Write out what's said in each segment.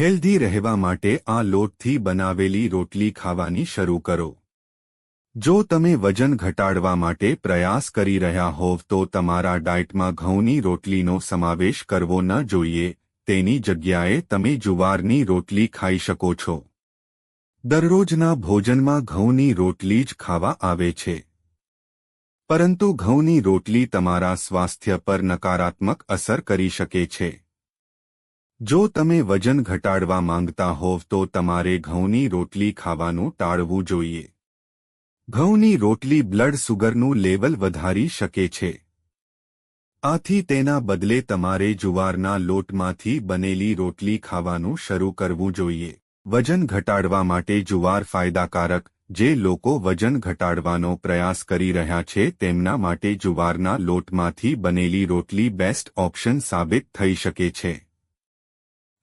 Healthy રહેવા માટે આ લોટથી બનાવેલી રોટલી ખાવાની શરૂ કરો. જો તમે વજન ઘટાડવા માટે પ્રયાસ કરી રહ્યા હોવ તો તમારા ડાયટમાં ઘઉંની રોટલીનો સમાવેશ કરવો ન જોઈએ, તેની જગ્યાએ તમે જુવારની રોટલી ખાઈ શકો છો. દરરોજના ભોજનમાં ઘઉંની રોટલી જ ખાવા આવે છે. પરંતુ ઘઉંની રોટલી તમારા સ્વાસ્થ્ય પર નકારાત્મક અસર કરી શકે છે. જો તમે વજન ઘટાડવા માંગતા હોવ તો તમારે ઘઉંની રોટલી ખાવાનું ટાળવું જોઈએ. ઘઉંની રોટલી બ્લડ સુગરનું લેવલ વધારી શકે છે. આથી તેના બદલે તમારે જુવારના લોટમાંથી બનેલી રોટલી ખાવાનું શરૂ કરવું જોઈએ. વજન ઘટાડવા માટે જુવાર ફાયદાકારક, જે લોકો વજન ઘટાડવાનો પ્રયાસ કરી રહ્યા છે તેમના માટે જુવારના લોટમાંથી બનેલી રોટલી બેસ્ટ ઓપ્શન સાબિત થઈ શકે છે.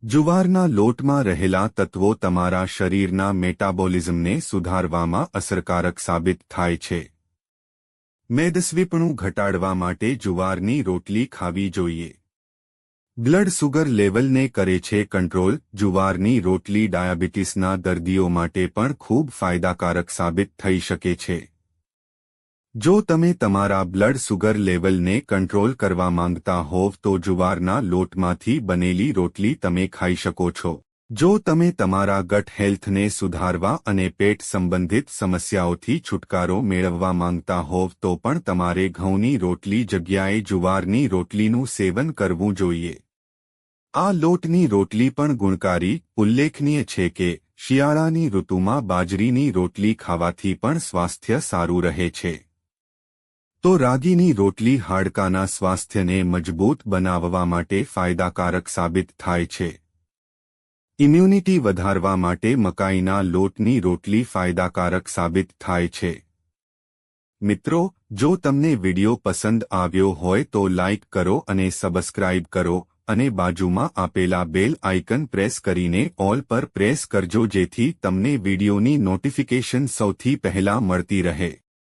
જુવારના લોટમાં રહેલા તત્વો તમારા શરીરના મેટાબોલિઝમને સુધારવામાં અસરકારક સાબિત થાય છે. મેદસ્વીપણું ઘટાડવા માટે જુવારની રોટલી ખાવી જોઈએ. બ્લડ સુગર લેવલને કરે છે કંટ્રોલ, જુવારની રોટલી ડાયાબિટીસના દર્દીઓ માટે પણ ખૂબ ફાયદાકારક સાબિત થઈ શકે છે. જો તમે તમારા બ્લડ સુગર લેવલને કંટ્રોલ કરવા માંગતા હોવ તો જુવારના લોટમાંથી બનેલી રોટલી તમે ખાઈ શકો છો. જો તમે તમારા ગટ હેલ્થને સુધારવા અને પેટ સંબંધિત સમસ્યાઓથી છુટકારો મેળવવા માંગતા હોવ તો પણ તમારે ઘઉંની રોટલી જગ્યાએ જુવારની રોટલીનું સેવન કરવું જોઈએ. આ લોટની રોટલી પણ ગુણકારી, ઉલ્લેખનીય છે કે, શિયાળાની ઋતુમાં બાજરીની રોટલી ખાવાથી પણ સ્વાસ્થ્ય સારું રહે છે. તો રાગીની રોટલી હાડકાના સ્વાસ્થ્યને મજબૂત બનાવવા માટે ફાયદાકારક સાબિત થાય છે. ઇમ્યુનિટી વધારવા માટે મકાઈના લોટની રોટલી ફાયદાકારક સાબિત થાય છે. મિત્રો, જો તમને વિડિયો પસંદ આવ્યો હોય તો લાઇક કરો અને સબસ્ક્રાઇબ કરો અને બાજુમાં આપેલા બેલ આઇકન પ્રેસ કરીને ઓલ પર પ્રેસ કરજો જેથી તમને વિડિયોની નોટિફિકેશન સૌથી પહેલા મળતી રહે.